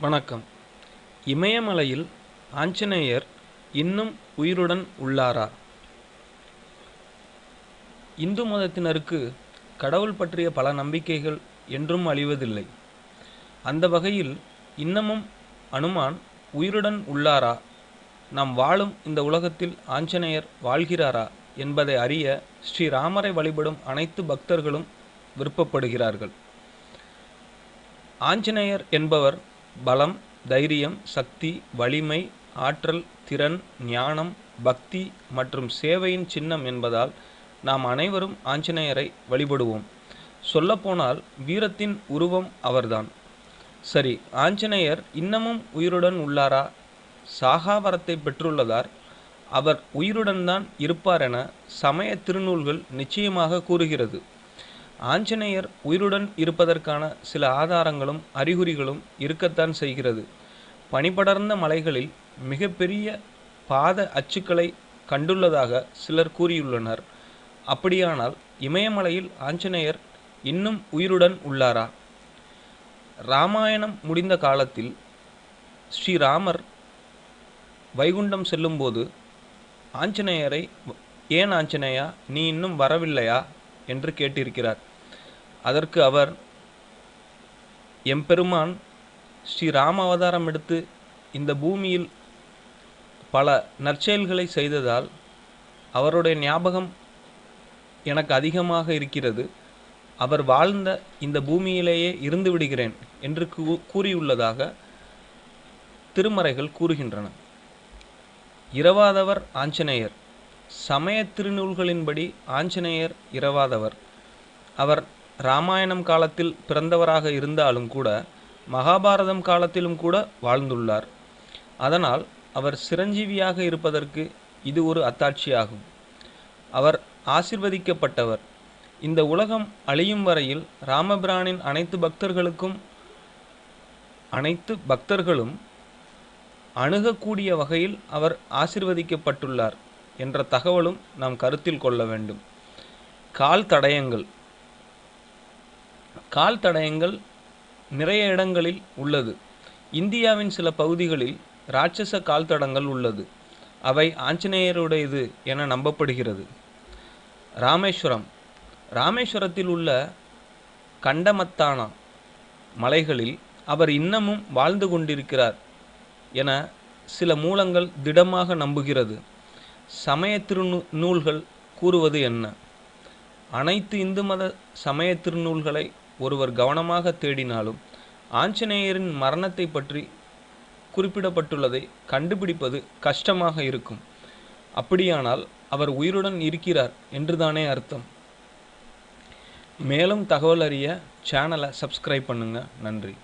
வணக்கம். இமயமலையில் ஆஞ்சநேயர் இன்னும் உயிருடன் உள்ளாரா? இந்து மதத்தினருக்கு கடவுள் பற்றிய பல நம்பிக்கைகள் என்றும் அழிவதில்லை. அந்த வகையில் இன்னமும் அனுமான் உயிருடன் உள்ளாரா? நாம் வாழும் இந்த உலகத்தில் ஆஞ்சநேயர் வாழ்கிறாரா என்பதை அறிய ஸ்ரீராமரை வழிபடும் அனைத்து பக்தர்களும் விருப்பப்படுகிறார்கள். ஆஞ்சநேயர் என்பவர் பலம் தைரியம் சக்தி வலிமை ஆற்றல் திறன் ஞானம் பக்தி மற்றும் சேவையின் சின்னம் என்பதால் நாம் அனைவரும் ஆஞ்சநேயரை வழிபடுவோம். சொல்லப்போனால் வீரத்தின் உருவம் அவர்தான். சரி ஆஞ்சநேயர் இன்னமும் உயிருடன் உள்ளாரா? சாகாவரத்தை பெற்றுள்ளதார். அவர் உயிருடன் தான் இருப்பார் என சமய திருநூல்கள் நிச்சயமாக கூறுகிறது. ஆஞ்சநேயர் உயிருடன் இருப்பதற்கான சில ஆதாரங்களும் அறிகுறிகளும் இருக்கத்தான் செய்கிறது. பனிபடர்ந்த மலைகளில் மிகப்பெரிய பாத அச்சுக்களை கண்டுள்ளதாக சிலர் கூறியுள்ளனர். அப்படியானால் இமயமலையில் ஆஞ்சநேயர் இன்னும் உயிருடன் உள்ளாரா? ராமாயணம் முடிந்த காலத்தில் ஸ்ரீராமர் வைகுண்டம் செல்லும்போது ஆஞ்சநேயரை ஏன் ஆஞ்சநேயா நீ இன்னும் வரவில்லையா? என்று கேட்டிருக்கிறார். அதற்கு அவர் எம்பெருமான் ஸ்ரீ ராம அவதாரம் எடுத்து இந்த பூமியில் பல நற்செயல்களை செய்ததால் அவருடைய ஞாபகம் எனக்கு அதிகமாக இருக்கிறது. அவர் வாழ்ந்த இந்த பூமியிலேயே இருந்து விடுகிறேன் என்று கூ- கூறியுள்ளதாக திருமறைகள் கூறுகின்றன. இரவாதவர் ஆஞ்சநேயர். சமய திருநூல்களின்படி ஆஞ்சநேயர் இரவாதவர். அவர் ராமாயணம் காலத்தில் பிறந்தவராக இருந்தாலும் கூட மகாபாரதம் காலத்திலும் கூட வாழ்ந்துள்ளார். அதனால் அவர் சிரஞ்சீவியாக இருப்பதற்கு இது ஒரு அத்தாட்சியாகும். அவர் ஆசிர்வதிக்கப்பட்டவர். இந்த உலகம் அழியும் வரையில் ராமபிரானின் அனைத்து பக்தர்களுக்கும் அனைத்து பக்தர்களும் அணுகக்கூடிய வகையில் அவர் ஆசிர்வதிக்கப்பட்டுள்ளார் என்ற தகவலும் நாம் கருத்தில் கொள்ள வேண்டும். கால் தடயங்கள். கால் தடயங்கள் நிறைய இடங்களில் உள்ளது. இந்தியாவின் சில பகுதிகளில் ராட்சச கால் தடங்கள் உள்ளது. அவை ஆஞ்சநேயருடையது என நம்பப்படுகிறது. ராமேஸ்வரம். ராமேஸ்வரத்தில் உள்ள கண்டமத்தானா மலைகளில் அவர் இன்னமும் வாழ்ந்து கொண்டிருக்கிறார் என சில மூலங்கள் திடமாக நம்புகிறது. சமய திருநூ நூல்கள் கூறுவது என்ன? அனைத்து இந்து மத சமய திருநூல்களை ஒருவர் கவனமாக தேடினாலும் ஆஞ்சநேயரின் மரணத்தை பற்றி குறிப்பிடப்பட்டுள்ளதை கண்டுபிடிப்பது கஷ்டமாக இருக்கும். அப்படியானால் அவர் உயிருடன் இருக்கிறார் என்றுதானே அர்த்தம். மேலும் தகவல் அறிய சேனலை சப்ஸ்கிரைப் பண்ணுங்கள் நன்றி.